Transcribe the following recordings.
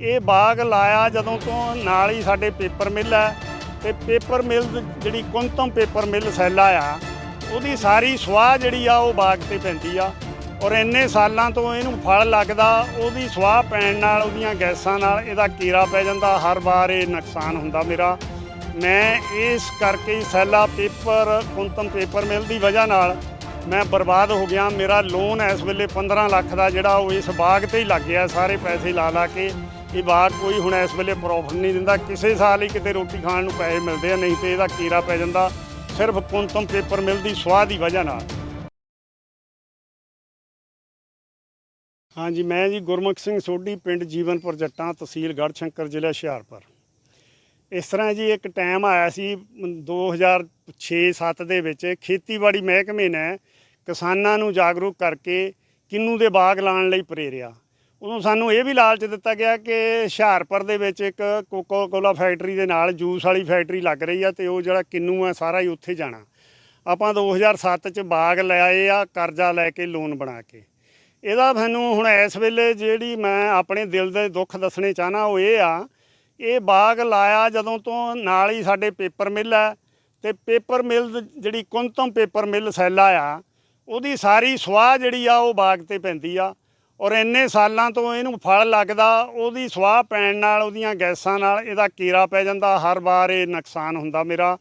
ਇਹ ਬਾਗ ਲਾਇਆ ਜਦੋਂ ਤੋਂ ਨਾਲ ਹੀ ਸਾਡੇ ਪੇਪਰ ਮਿਲ ਹੈ ਤੇ ਪੇਪਰ ਮਿਲ ਜਿਹੜੀ ਕੁੰਤਮ ਪੇਪਰ ਮਿਲ ਸੈਲਾ ਆ ਉਹਦੀ ਸਾਰੀ ਸਵਾਹ ਜਿਹੜੀ ਆ ਉਹ ਬਾਗ ਤੇ ਪੈਂਦੀ ਆ। ਔਰ ਇੰਨੇ ਸਾਲਾਂ ਤੋਂ ਇਹਨੂੰ ਫਲ ਲੱਗਦਾ, ਉਹਦੀ ਸਵਾਹ ਪੈਣ ਨਾਲ, ਉਹਦੀਆਂ ਗੈਸਾਂ ਨਾਲ ਇਹਦਾ ਕੀੜਾ ਪੈ ਜਾਂਦਾ, ਹਰ ਵਾਰ ਇਹ ਨੁਕਸਾਨ ਹੁੰਦਾ ਮੇਰਾ। ਮੈਂ ਇਸ ਕਰਕੇ ਸੈਲਾ ਪੇਪਰ, ਕੁੰਤਮ ਪੇਪਰ ਮਿਲ ਦੀ ਵਜ੍ਹਾ ਨਾਲ ਮੈਂ ਬਰਬਾਦ ਹੋ ਗਿਆ। ਮੇਰਾ ਲੋਨ ਇਸ ਵੇਲੇ 15 ਲੱਖ ਦਾ ਜਿਹੜਾ ਉਹ ਇਸ ਬਾਗ ਤੇ ਹੀ ਲੱਗ ਗਿਆ। ਸਾਰੇ ਪੈਸੇ ਲਾ ਲਾ ਕੇ ਇਹ ਬਾਗ ਕੋਈ ਹੁਣ ਇਸ ਵੇਲੇ ਪ੍ਰੋਫਿਟ ਨਹੀਂ ਦਿੰਦਾ। ਕਿਸੇ ਸਾਲ ਹੀ ਕਿਤੇ ਰੋਟੀ ਖਾਣ ਨੂੰ ਪੈਸੇ ਮਿਲਦੇ ਆ, ਨਹੀਂ ਤੇ ਇਹਦਾ ਕੀੜਾ ਪੈ ਜਾਂਦਾ। ਸਿਰਫ ਕੁੰਤਮ ਪੇਪਰ ਮਿਲ ਦੀ ਸਵਾਹ ਦੀ ਵਜ੍ਹਾ ਨਾਲ। ਹਾਂਜੀ, ਮੈਂ ਜੀ ਗੁਰਮੁਖ ਸਿੰਘ ਸੋਢੀ, ਪਿੰਡ ਜੀਵਨਪੁਰ ਜੱਟਾਂ ਤਹਿਸੀਲ ਗੜ੍ਹਸ਼ੰਕਰ ਜ਼ਿਲ੍ਹਾ, ਹੁਸ਼ਿਆਰਪੁਰ। ਇਸ ਤਰ੍ਹਾਂ ਜੀ ਇੱਕ ਟਾਈਮ ਆਇਆ ਸੀ 2006-7 ਦੇ ਵਿੱਚ ਖੇਤੀਬਾੜੀ ਮਹਿਕਮੇ ਨੇ ਕਿਸਾਨਾਂ ਨੂੰ ਜਾਗਰੂਕ ਕਰਕੇ ਕਿੰਨੂ ਦੇ ਬਾਗ ਲਾਉਣ ਲਈ ਪ੍ਰੇਰਿਆ। ਉਦੋਂ ਸਾਨੂੰ ਇਹ ਵੀ ਲਾਲਚ ਦਿੱਤਾ ਗਿਆ ਕਿ ਹੁਸ਼ਿਆਰਪੁਰ ਦੇ ਵਿੱਚ ਇੱਕ ਕੋਕੋ ਕੋਲਾ ਫੈਕਟਰੀ ਦੇ ਨਾਲ ਜੂਸ ਵਾਲੀ ਫੈਕਟਰੀ ਲੱਗ ਰਹੀ ਆ ਤੇ ਉਹ ਜਿਹੜਾ ਕਿੰਨੂ ਆ, ਸਾਰਾ ਹੀ ਉੱਥੇ ਜਾਣਾ। ਆਪਾਂ 2007 ਚ ਬਾਗ ਲਿਆਏ ਆ, ਕਰਜ਼ਾ ਲੈ ਕੇ ਲੋਨ ਬਣਾ ਕੇ। ਇਹਦਾ ਮੈਨੂੰ ਹੁਣ ਇਸ ਵੇਲੇ ਜਿਹੜੀ ਮੈਂ ਆਪਣੇ ਦਿਲ ਦੇ ਦੁੱਖ ਦੱਸਣੇ ਚਾਹਨਾ ਉਹ ਇਹ ਆ, ਇਹ ਬਾਗ ਲਾਇਆ ਜਦੋਂ ਤੋਂ ਨਾਲ ਹੀ ਸਾਡੇ ਪੇਪਰ ਮਿਲ ਹੈ ਤੇ ਪੇਪਰ ਮਿਲ ਜਿਹੜੀ ਕੁੰਤਮ ਪੇਪਰ ਮਿਲ ਸੈਲਾ ਆ ਉਹਦੀ ਸਾਰੀ ਸਵਾਹ ਜਿਹੜੀ ਆ ਉਹ ਬਾਗ ਤੇ ਪੈਂਦੀ ਆ। ਔਰ ਇੰਨੇ ਸਾਲਾਂ ਤੋਂ ਇਹਨੂੰ ਫਲ ਲੱਗਦਾ, ਉਹਦੀ ਸਵਾਹ ਪੈਣ ਨਾਲ, ਉਹਦੀਆਂ ਗੈਸਾਂ ਨਾਲ ਇਹਦਾ ਕੀੜਾ ਪੈ ਜਾਂਦਾ, ਹਰ ਵਾਰ ਇਹ ਨੁਕਸਾਨ ਹੁੰਦਾ ਮੇਰਾ।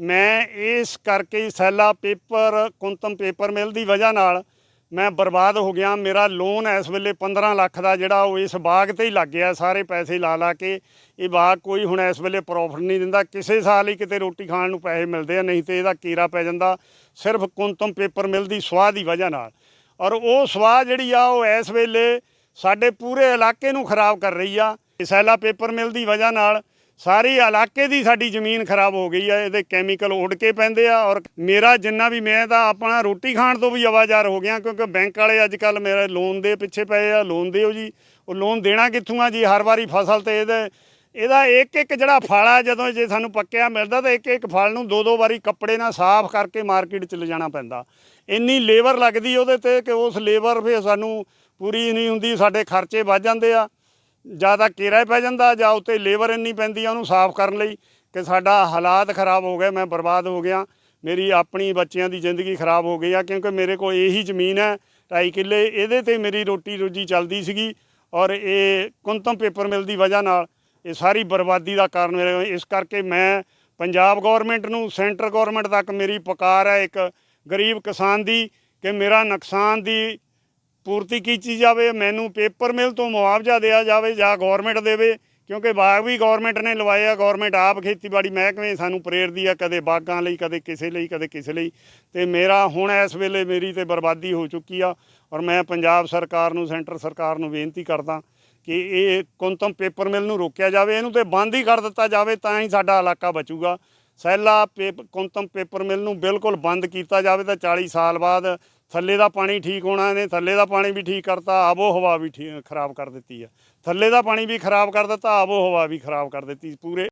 ਮੈਂ ਇਸ ਕਰਕੇ ਸੈਲਾ ਪੇਪਰ, ਕੁੰਤਮ ਪੇਪਰ ਮਿਲ ਦੀ ਵਜ੍ਹਾ ਨਾਲ ਮੈਂ ਬਰਬਾਦ ਹੋ ਗਿਆ। ਮੇਰਾ ਲੋਨ ਇਸ ਵੇਲੇ 15 ਲੱਖ ਦਾ ਜਿਹੜਾ ਉਹ ਇਸ ਬਾਗ ਤੇ ਹੀ ਲੱਗ ਗਿਆ, ਸਾਰੇ ਪੈਸੇ ਲਾ ਲਾ ਕੇ। ਇਹ ਬਾਗ ਕੋਈ ਹੁਣ ਇਸ ਵੇਲੇ ਪ੍ਰੋਫਿਟ ਨਹੀਂ ਦਿੰਦਾ। ਕਿਸੇ ਸਾਲ ਹੀ ਕਿਤੇ ਰੋਟੀ ਖਾਣ ਨੂੰ ਪੈਸੇ ਮਿਲਦੇ ਆ, ਨਹੀਂ ਤੇ ਇਹਦਾ ਕੀੜਾ ਪੈ ਜਾਂਦਾ। ਸਿਰਫ ਕੁੰਤਮ ਪੇਪਰ ਮਿਲ ਦੀ ਸਵਾਹ ਦੀ ਵਜ੍ਹਾ ਨਾਲ। ਔਰ ਉਹ ਸਵਾਹ ਜਿਹੜੀ ਆ ਉਹ ਇਸ ਵੇਲੇ ਸਾਡੇ ਪੂਰੇ ਇਲਾਕੇ ਨੂੰ ਖਰਾਬ ਕਰ ਰਹੀ ਆ। ਸੈਲਾ ਪੇਪਰ ਮਿਲ ਦੀ ਵਜ੍ਹਾ ਨਾਲ ਸਾਰੀ ਇਲਾਕੇ ਦੀ ਸਾਡੀ ਜ਼ਮੀਨ ਖਰਾਬ ਹੋ ਗਈ ਆ। ਇਹਦੇ ਕੈਮੀਕਲ ਉੱਡ ਕੇ ਪੈਂਦੇ ਆ ਔਰ ਮੇਰਾ ਜਿੰਨਾ ਵੀ ਮੈਂ ਤਾਂ ਆਪਣਾ ਰੋਟੀ ਖਾਣ ਤੋਂ ਵੀ ਆਵਾਜ਼ਾਰ ਹੋ ਗਿਆ ਕਿਉਂਕਿ ਬੈਂਕ ਵਾਲੇ ਅੱਜ ਕੱਲ ਮੇਰੇ ਲੋਨ ਦੇ ਪਿੱਛੇ ਪਏ ਆ। ਲੋਨ ਦਿਓ ਜੀ। ਉਹ ਲੋਨ ਦੇਣਾ ਕਿੱਥੋਂ ਆ ਜੀ? ਹਰ ਵਾਰੀ ਫਸਲ ਤੇ ਇਹਦੇ ਇਹਦਾ ਇੱਕ ਇੱਕ ਜਿਹੜਾ ਫਲ ਆ, ਜਦੋਂ ਜੇ ਸਾਨੂੰ ਪੱਕਿਆ ਮਿਲਦਾ ਤਾਂ ਇੱਕ ਇੱਕ ਫਲ ਨੂੰ ਦੋ ਦੋ ਵਾਰੀ ਕੱਪੜੇ ਨਾਲ ਸਾਫ਼ ਕਰਕੇ ਮਾਰਕੀਟ 'ਚ ਲਿਜਾਣਾ ਪੈਂਦਾ। ਇੰਨੀ ਲੇਬਰ ਲੱਗਦੀ ਉਹਦੇ ਤੇ ਕਿ ਉਸ ਲੇਬਰ ਫਿਰ ਸਾਨੂੰ ਪੂਰੀ ਨਹੀਂ ਹੁੰਦੀ, ਸਾਡੇ ਖਰਚੇ ਵੱਧ ਜਾਂਦੇ ਆ। ਜ਼ਿਆਦਾ ਕਿਰਾਏ ਪੈ ਜਾਂਦਾ, ਜਾਂ ਉੱਤੇ ਲੇਬਰ ਇੰਨੀ ਪੈਂਦੀ ਆ ਉਹਨੂੰ ਸਾਫ਼ ਕਰਨ ਲਈ ਕਿ ਸਾਡਾ ਹਾਲਾਤ ਖਰਾਬ ਹੋ ਗਏ, ਮੈਂ ਬਰਬਾਦ ਹੋ ਗਿਆ। ਮੇਰੀ ਆਪਣੀ ਬੱਚਿਆਂ ਦੀ ਜ਼ਿੰਦਗੀ ਖਰਾਬ ਹੋ ਗਈ ਆ, ਕਿਉਂਕਿ ਮੇਰੇ ਕੋਲ ਇਹੀ ਜ਼ਮੀਨ ਹੈ, ਢਾਈ ਕਿੱਲੇ। ਇਹਦੇ ਤੇ ਮੇਰੀ ਰੋਟੀ ਰੋਜੀ ਚੱਲਦੀ ਸੀਗੀ ਔਰ ਇਹ ਕੁੰਤਮ ਪੇਪਰ ਮਿਲ ਦੀ ਵਜ੍ਹਾ ਨਾਲ ਇਹ ਸਾਰੀ ਬਰਬਾਦੀ ਦਾ ਕਾਰਨ ਮੇਰੇ ਇਸ ਕਰਕੇ ਮੈਂ ਪੰਜਾਬ ਗਵਰਨਮੈਂਟ ਨੂੰ ਸੈਂਟਰ ਗਵਰਨਮੈਂਟ ਤੱਕ ਮੇਰੀ ਪੁਕਾਰ ਹੈ ਇੱਕ ਗਰੀਬ ਕਿਸਾਨ ਦੀ ਕਿ ਮੇਰਾ ਨੁਕਸਾਨ ਦੀ ਪੂਰਤੀ ਕੀਤੀ ਜਾਵੇ, ਮੈਨੂੰ ਪੇਪਰ ਮਿਲ ਤੋਂ ਮੁਆਵਜ਼ਾ ਦਿਆ ਜਾਵੇ ਜਾਂ ਗਵਰਨਮੈਂਟ ਦੇਵੇ, ਕਿਉਂਕਿ ਬਾਗ ਵੀ ਗਵਰਨਮੈਂਟ ਨੇ ਲਵਾਏ ਆ ਗਵਰਨਮੈਂਟ ਆਪ ਖੇਤੀਬਾੜੀ ਮਹਿਕਮੇ ਸਾਨੂੰ ਪ੍ਰੇਰਦੀ ਆ ਕਦੇ ਬਾਗਾਂ ਲਈ, ਕਦੇ ਕਿਸੇ ਲਈ, ਕਦੇ ਕਿਸੇ ਲਈ। ਤੇ ਮੇਰਾ ਹੁਣ ਇਸ ਵੇਲੇ ਮੇਰੀ ਤੇ ਬਰਬਾਦੀ ਹੋ ਚੁੱਕੀ ਆ ਔਰ ਮੈਂ ਪੰਜਾਬ ਸਰਕਾਰ ਨੂੰ ਸੈਂਟਰ ਸਰਕਾਰ ਨੂੰ ਬੇਨਤੀ ਕਰਦਾ ਕਿ ਇਹ ਕੁੰਤਮ ਪੇਪਰ ਮਿਲ ਨੂੰ ਰੋਕਿਆ ਜਾਵੇ, ਇਹਨੂੰ ਤੇ ਬੰਦ ਹੀ ਕਰ ਦਿੱਤਾ ਜਾਵੇ ਤਾਂ ਹੀ ਸਾਡਾ ਇਲਾਕਾ ਬਚੂਗਾ। ਸੈਲਾ ਪੇਪ, ਕੁੰਤਮ ਪੇਪਰ ਮਿਲ ਨੂੰ ਬਿਲਕੁਲ ਬੰਦ ਕੀਤਾ ਜਾਵੇ ਤਾਂ 40 ਸਾਲ ਬਾਅਦ ਥੱਲੇ ਦਾ ਪਾਣੀ ਠੀਕ ਹੋਣਾ ਨੇ, ਥੱਲੇ ਦਾ ਪਾਣੀ ਵੀ ਠੀਕ ਕਰਤਾ, ਆਬੋ ਹਵਾ ਵੀ ਠੀਕ ਖਰਾਬ ਕਰ ਦਿੱਤੀ ਆ। ਥੱਲੇ ਦਾ ਪਾਣੀ ਵੀ ਖਰਾਬ ਕਰ ਦਿੱਤਾ, ਆਬੋ ਹਵਾ ਵੀ ਖਰਾਬ ਕਰ ਦਿੱਤੀ ਪੂਰੇ।